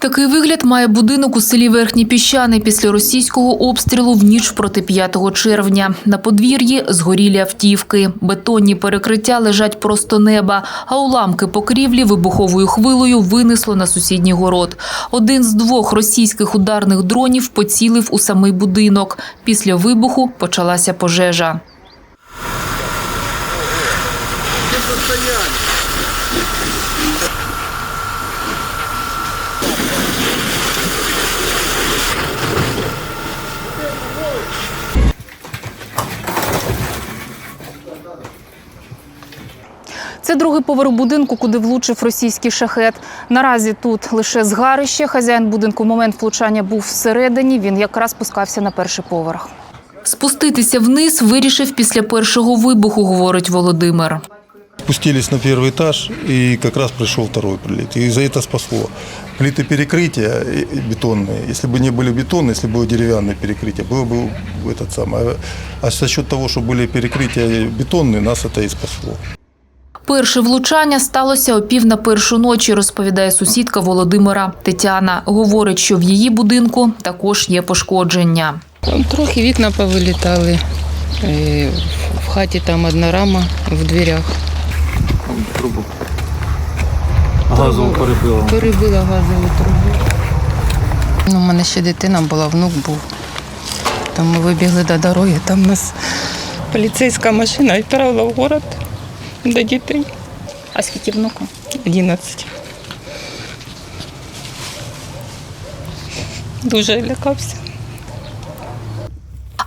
Такий вигляд має будинок у селі Верхні Піщани після російського обстрілу в ніч проти 5 червня. На подвір'ї згорілі автівки. Бетонні перекриття лежать просто неба, а уламки покрівлі вибуховою хвилою винесло на сусідній город. Один з двох російських ударних дронів поцілив у самий будинок. Після вибуху почалася пожежа. Це другий поверх будинку, куди влучив російський шахет. Наразі тут лише згарище. Хазяїн будинку в момент влучання був всередині. Він якраз спускався на перший поверх. Спуститися вниз вирішив після першого вибуху, говорить Володимир. Спустились на первый этаж, и как раз пришел второй прилет. И за это спасло. Плиты перекрытия э, бетонные. Если бы не были бетонные, если было деревянное перекрытие, было бы этот самый. А за счет того, что были перекрытия бетонные, нас это и спасло. Перше влучання сталося о пів на першу ночі, розповідає сусідка Володимира Тетяна. Говорить, що в її будинку також є пошкодження. Там трохи вікна повилітали. Е, В хаті там одна рама в дверях. трубу. Газову перебило. Перебила газову трубу. Ну, у мене ще дитина була, внук був. Там ми вибігли до дороги, там нас поліцейська машина відправила в город до дітей. А скільки внуку? 11. Дуже лякався.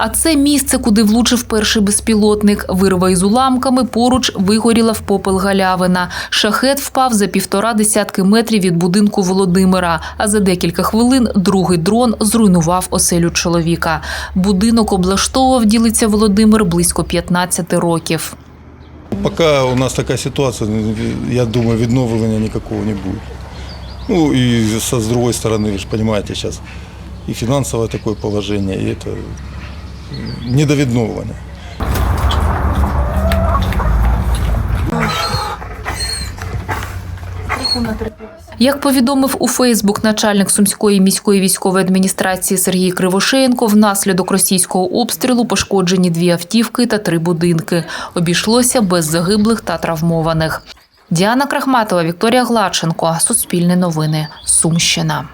А це місце, куди влучив перший безпілотник. Вирва із уламками поруч вигоріла в попел галявина. Шахет впав за півтора десятки метрів від будинку Володимира. А за декілька хвилин другий дрон зруйнував оселю чоловіка. Будинок облаштовував, ділиться Володимир, близько 15 років. Пока у нас такая ситуация, я думаю, відновлення никакого не будет. Ну и со, с другой стороны, вы же понимаете, сейчас и финансовое такое положение, и это м, не до відновлення. Як повідомив у Фейсбук начальник Сумської міської військової адміністрації Сергій Кривошеєнко, внаслідок російського обстрілу пошкоджені дві автівки та три будинки. Обійшлося без загиблих та травмованих. Діана Крахматова, Вікторія Гладченко. Суспільне новини. Сумщина.